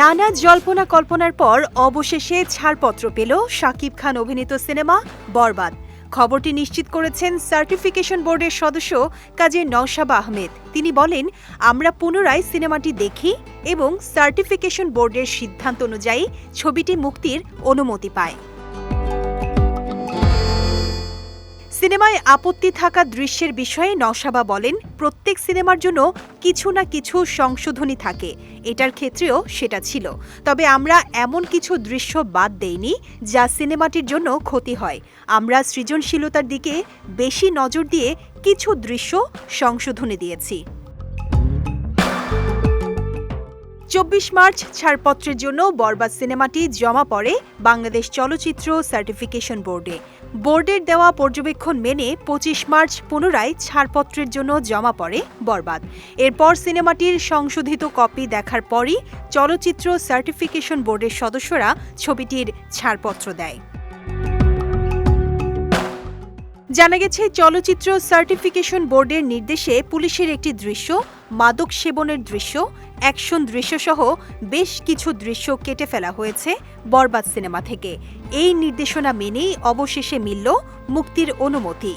নানা জল্পনা কল্পনার পর অবশেষে ছাড়পত্র পেল শাকিব খান অভিনীত সিনেমা বরবাদ। খবরটি নিশ্চিত করেছেন সার্টিফিকেশন বোর্ডের সদস্য কাজী নওশাবা আহমেদ। তিনি বলেন, আমরা পুনরায় সিনেমাটি দেখি এবং সার্টিফিকেশন বোর্ডের সিদ্ধান্ত অনুযায়ী ছবিটি মুক্তির অনুমতি পায়। সিনেমায় আপত্তি থাকা দৃশ্যের বিষয়ে নওশাবা বলেন, প্রত্যেক সিনেমার জন্য কিছু না কিছু সংশোধনী থাকে। এটার ক্ষেত্রেও সেটা ছিল। তবে আমরা এমন কিছু দৃশ্য বাদ দেইনি যা সিনেমাটির জন্য ক্ষতি হয়। আমরা সৃজনশীলতার দিকে বেশি নজর দিয়ে কিছু দৃশ্য সংশোধনী দিয়েছি। চব্বিশ মার্চ ছাড়পত্রের জন্য বরবাদ সিনেমাটি জমা পড়ে বাংলাদেশ চলচ্চিত্র সার্টিফিকেশন বোর্ডে। বোর্ডের দেওয়া পর্যবেক্ষণ মেনে পঁচিশ মার্চ পুনরায় ছাড়পত্রের জন্য জমা পড়ে বরবাদ। এরপর সিনেমাটির সংশোধিত কপি দেখার পরই চলচ্চিত্র সার্টিফিকেশন বোর্ডের সদস্যরা ছবিটির ছাড়পত্র দেয়। জানা গেছে, চলচ্চিত্র সার্টিফিকেশন বোর্ডের নির্দেশে পুলিশের একটি দৃশ্য, মাদক সেবনের দৃশ্য, অ্যাকশন দৃশ্যসহ বেশ কিছু দৃশ্য কেটে ফেলা হয়েছে বরবাদ সিনেমা থেকে। এই নির্দেশনা মেনেই অবশেষে মিলল মুক্তির অনুমতি।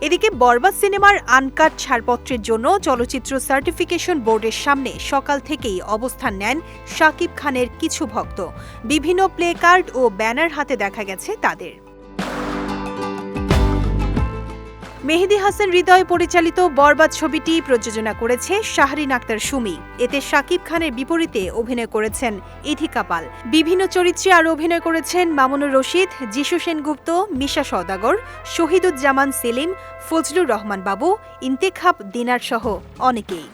এদিকে বরবাদ সিনেমার আনকাট ছাড়পত্রের জন্য চলচ্চিত্র সার্টিফিকেশন বোর্ডের সামনে সকাল থেকেই অবস্থান নেন শাকিব খানের কিছু ভক্ত। বিভিন্ন প্লে কার্ড ও ব্যানার হাতে দেখা গেছে তাদের। মেহেদি হাসান হৃদয় পরিচালিত বরবাদ ছবিটি প্রযোজনা করেছে শাহরিন আক্তার সুমি। এতে শাকিব খানের বিপরীতে অভিনয় করেছেন ইথিকা পাল। বিভিন্ন চরিত্রে আর অভিনয় করেছেন মামুনুর রশিদ, যিশু সেনগুপ্ত, মিশা সওদাগর, শহীদুজ্জামান সেলিম, ফজলুর রহমান বাবু, ইন্তেখাব দিনার সহ অনেকেই।